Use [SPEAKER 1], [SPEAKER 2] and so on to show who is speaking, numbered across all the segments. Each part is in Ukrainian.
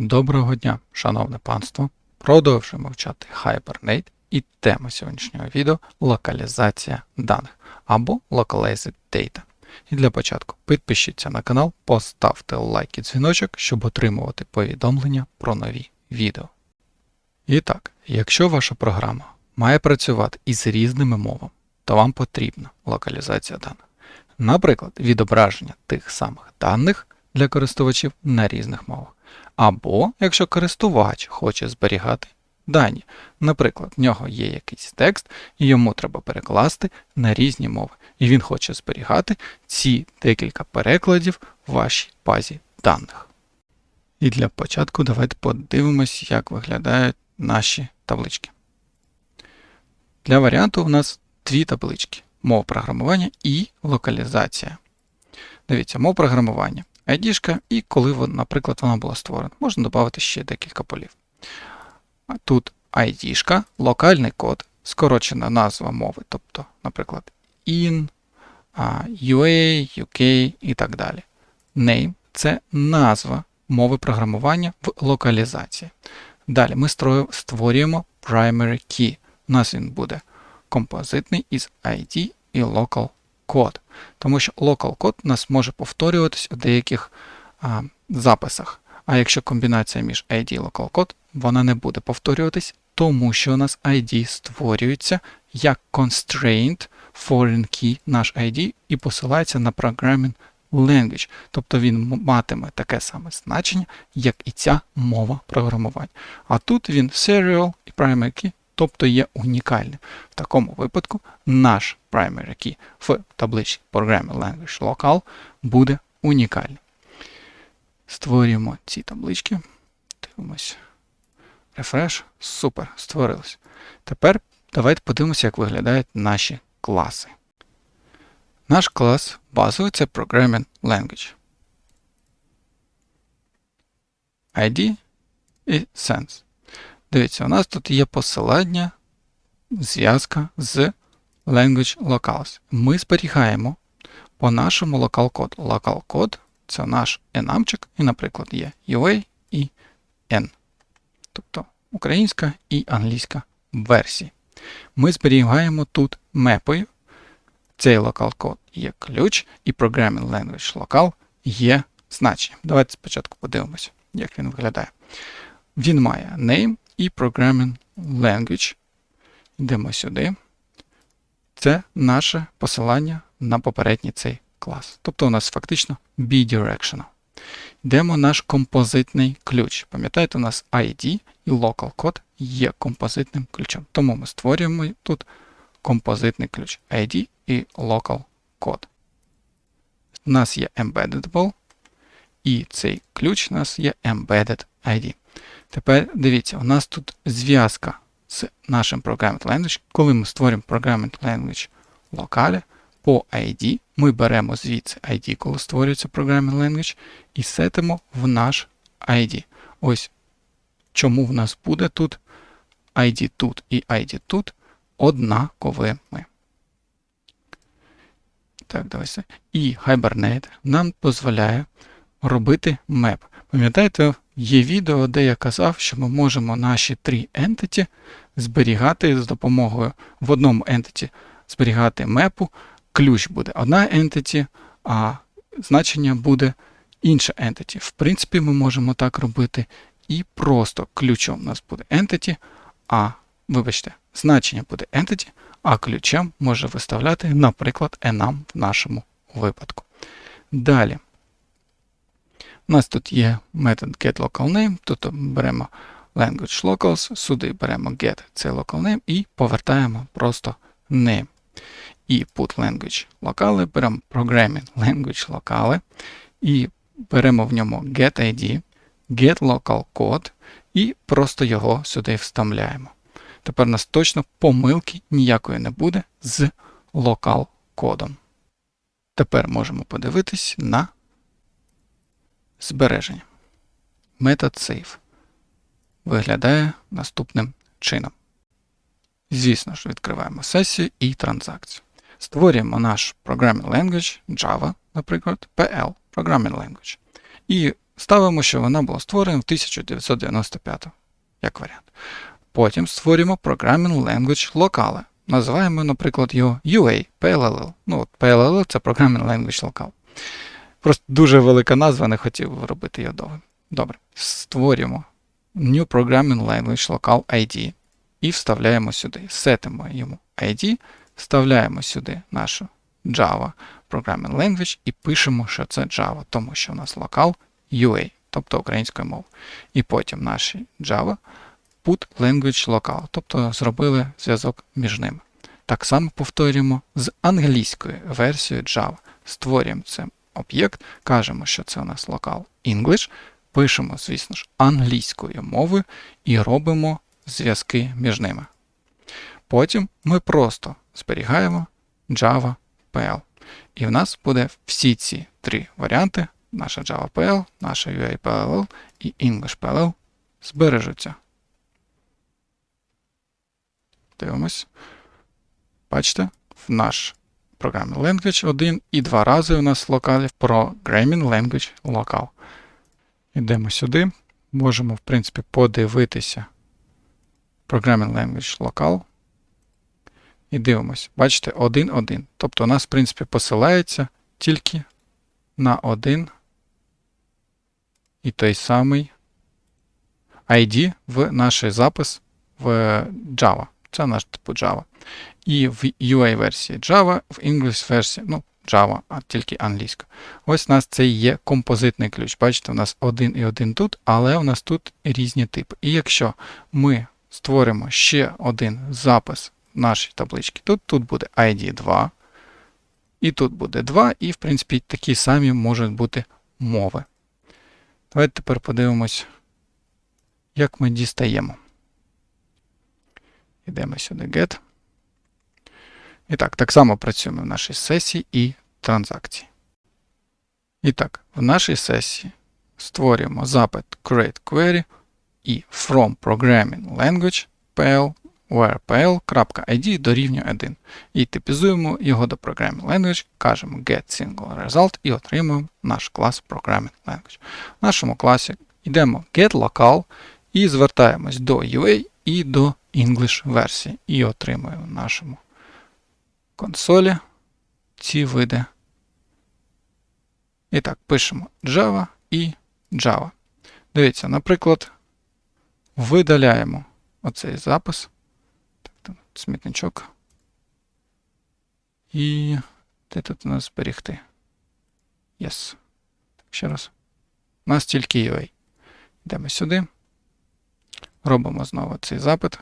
[SPEAKER 1] Доброго дня, шановне панство! Продовжуємо вчати Hibernate і тема сьогоднішнього відео локалізація даних або Localized Data. І для початку підпишіться на канал, поставте лайк і дзвіночок, щоб отримувати повідомлення про нові відео. І так, якщо ваша програма має працювати із різними мовами, то вам потрібна локалізація даних. Наприклад, відображення тих самих даних для користувачів на різних мовах. Або якщо користувач хоче зберігати дані. Наприклад, в нього є якийсь текст, і йому треба перекласти на різні мови. І він хоче зберігати ці декілька перекладів в вашій базі даних. І для початку давайте подивимось, як виглядають наші таблички. Для варіанту у нас дві таблички: мова програмування і локалізація. Дивіться, мова програмування. ID і коли, наприклад, вона була створена. Можна додати ще декілька полів. Тут ID, локальний код, скорочена назва мови, тобто, наприклад, IN, UA, UK і так далі. Name це назва мови програмування в локалізації. Далі ми створюємо primary key. У нас він буде композитний із ID і local код. Тому що local код у нас може повторюватись у деяких а, записах. А якщо комбінація між ID і local код, вона не буде повторюватись, тому що у нас ID створюється як constraint foreign key наш ID і посилається на programming language. Тобто він матиме таке саме значення, як і ця мова програмування. А тут він serial і primary key, тобто є унікальним. В такому випадку наш primary key в табличці Programming Language Local буде унікальний. Створюємо ці таблички. Дивимось. Refresh. Супер, створилось. Тепер давайте подивимося, як виглядають наші класи. Наш клас базовий це Programming Language. ID і Sense. Дивіться, у нас тут є посилання, зв'язка з Language Locals. Ми зберігаємо по нашому local код. Local код це наш enamчик, і, наприклад, є UA і N. Тобто українська і англійська версії. Ми зберігаємо тут мепою. Цей local код є ключ, і Programming Language Local є значення. Давайте спочатку подивимося, як він виглядає. Він має name і Programming Language. Йдемо сюди. Це наше посилання на попередній цей клас. Тобто у нас фактично bidirectional. Йдемо наш композитний ключ. Пам'ятаєте, у нас ID і local код є композитним ключом. Тому ми створюємо тут композитний ключ ID і local код. У нас є embeddable, і цей ключ у нас є embedded ID. Тепер дивіться, у нас тут зв'язка з нашим Programming Language. Коли ми створюємо Programming Language локалі, по ID ми беремо звідси ID, коли створюється Programming Language, і сетимо в наш ID. Ось чому в нас буде тут ID тут і ID тут однаковими. Так, давайте. І Hibernate нам дозволяє робити меп. Пам'ятаєте, є відео, де я казав, що ми можемо наші три entity зберігати з допомогою в одному entity зберігати мепу. Ключ буде одна entity, а значення буде інша entity. В принципі, ми можемо так робити і просто ключом у нас буде entity, а, вибачте, значення буде entity, а ключем може виставляти, наприклад, enum в нашому випадку. Далі. У нас тут є метод getLocalName, тут беремо language locals, сюди беремо get цей localName і повертаємо просто name. І put language локали, беремо programming language локали і беремо в ньому get ID, get local code і просто його сюди вставляємо. Тепер у нас точно помилки ніякої не буде з локал кодом. Тепер можемо подивитись на збереження. Метод save виглядає наступним чином. Звісно ж, відкриваємо сесію і транзакцію. Створюємо наш Programming Language Java, наприклад, PL Programming Language. І ставимо, що вона була створена в 1995 як варіант. Потім створюємо Programming Language Locale. Називаємо, наприклад, його UA PLL. Ну, от PLL це Programming Language Locale. Просто дуже велика назва, не хотів робити його довгим. Добре. Створюємо New Programming Language Locale ID і вставляємо сюди. Сетимо йому ID, вставляємо сюди нашу Java Programming Language і пишемо, що це Java, тому що у нас локал UA, тобто українською мовою. І потім наші Java put language local, тобто зробили зв'язок між ними. Так само повторюємо з англійською версією Java. Створюємо цей об'єкт, кажемо, що це у нас локал English, пишемо, звісно ж, англійською мовою і робимо зв'язки між ними. Потім ми просто зберігаємо Java PL. І в нас буде всі ці три варіанти: наша Java PL, наша UA.pll і English PLL збережуться. Дивимось. Бачите, в наш Programming Language один і два рази у нас в локалів Programming Language Local. Йдемо сюди. Можемо, в принципі, подивитися Programming Language Local. І дивимось. Бачите, 1-1. Тобто у нас, в принципі, посилається тільки на один і той самий ID в наш запис в Java. Це наш типу Java. І в UA-версії Java, в English-версії, ну, Java, а тільки англійська. Ось у нас це є композитний ключ. Бачите, у нас один і один тут, але у нас тут різні типи. І якщо ми створимо ще один запис в нашій табличці, тут, тут буде ID 2, і тут буде 2, і, в принципі, такі самі можуть бути мови. Давайте тепер подивимось, як ми дістаємо. Йдемо сюди get. І так, так само працюємо в нашій сесії і транзакції. І так, в нашій сесії створюємо запит create query і from programming language pl where дорівнює 1. І типізуємо його до programming language, кажемо get single result і отримуємо наш клас programming language. В нашому класі йдемо get local і звертаємось до UA і до English версії. І отримуємо в нашому консолі ці види. І так, пишемо Java і Java. Дивіться, наприклад, видаляємо оцей запис. Так, смітничок. І де тут у нас зберігти? Yes. Ще раз. У нас тільки UA. Йдемо сюди. Робимо знову цей запит.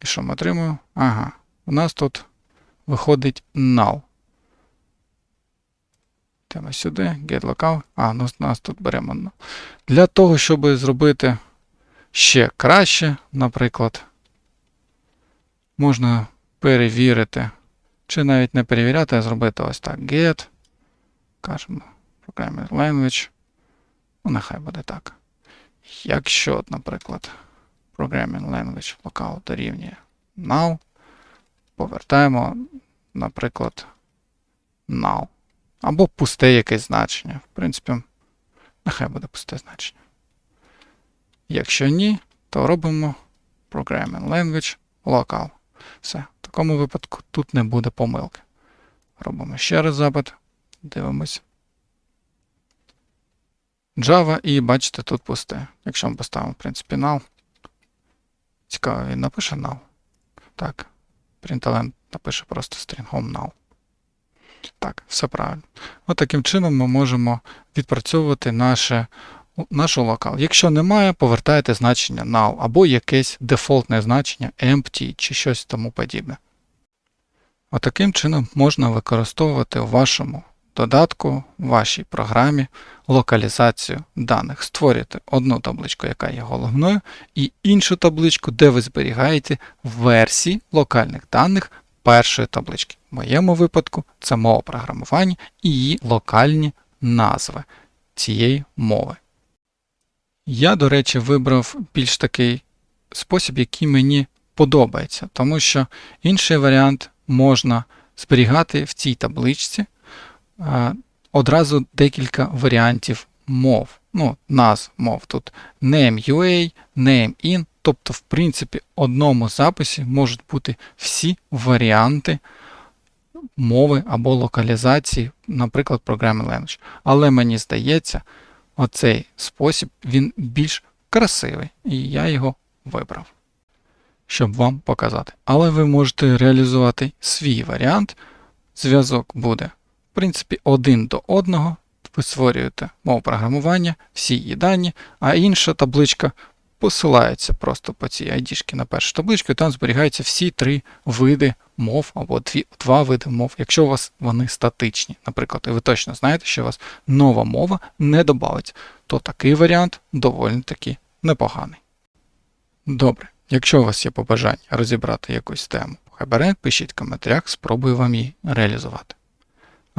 [SPEAKER 1] І що ми отримуємо? Ага, у нас тут виходить null. Йдемо сюди, get local. А, ну нас тут беремо null. Для того, щоб зробити ще краще, наприклад, можна перевірити, чи навіть не перевіряти, а зробити ось так: get. Кажемо programming language. Ну, нехай буде так. Якщо, наприклад, Programming Language Locale дорівнює null, повертаємо, наприклад, null. Або пусте якесь значення. В принципі, нехай буде пусте значення. Якщо ні, то робимо Programming Language Local. Все. В такому випадку тут не буде помилки. Робимо ще раз запит, дивимось. Java і бачите, тут пусте. Якщо ми поставимо, в принципі, null. Цікаво, він напише null. Так. Println напише просто string now. Так, все правильно. От таким чином ми можемо відпрацьовувати наше, нашу локал. Якщо немає, повертайте значення null або якесь дефолтне значення empty чи щось тому подібне. Отаким чином можна використовувати у вашому додатку, в вашій програмі локалізацію даних. Створюєте одну табличку, яка є головною, і іншу табличку, де ви зберігаєте версії локальних даних першої таблички. В моєму випадку це мова програмування і її локальні назви цієї мови. Я, до речі, вибрав більш такий спосіб, який мені подобається, тому що інший варіант можна зберігати в цій табличці одразу декілька варіантів мов. Ну, назв мов тут name UA, name in. Тобто, в принципі, в одному записі можуть бути всі варіанти мови або локалізації, наприклад, програми language. Але мені здається, оцей спосіб він більш красивий, і я його вибрав, щоб вам показати. Але ви можете реалізувати свій варіант. Зв'язок буде, в принципі, один до одного. Ви створюєте мову програмування, всі її дані, а інша табличка посилається просто по цій ID на першу табличку, і там зберігаються всі три види мов або дві, два види мов, якщо у вас вони статичні. Наприклад, і ви точно знаєте, що у вас нова мова не додається, то такий варіант доволі таки непоганий. Добре, якщо у вас є побажання розібрати якусь тему Hibernate, пишіть в коментарях, спробую вам її реалізувати.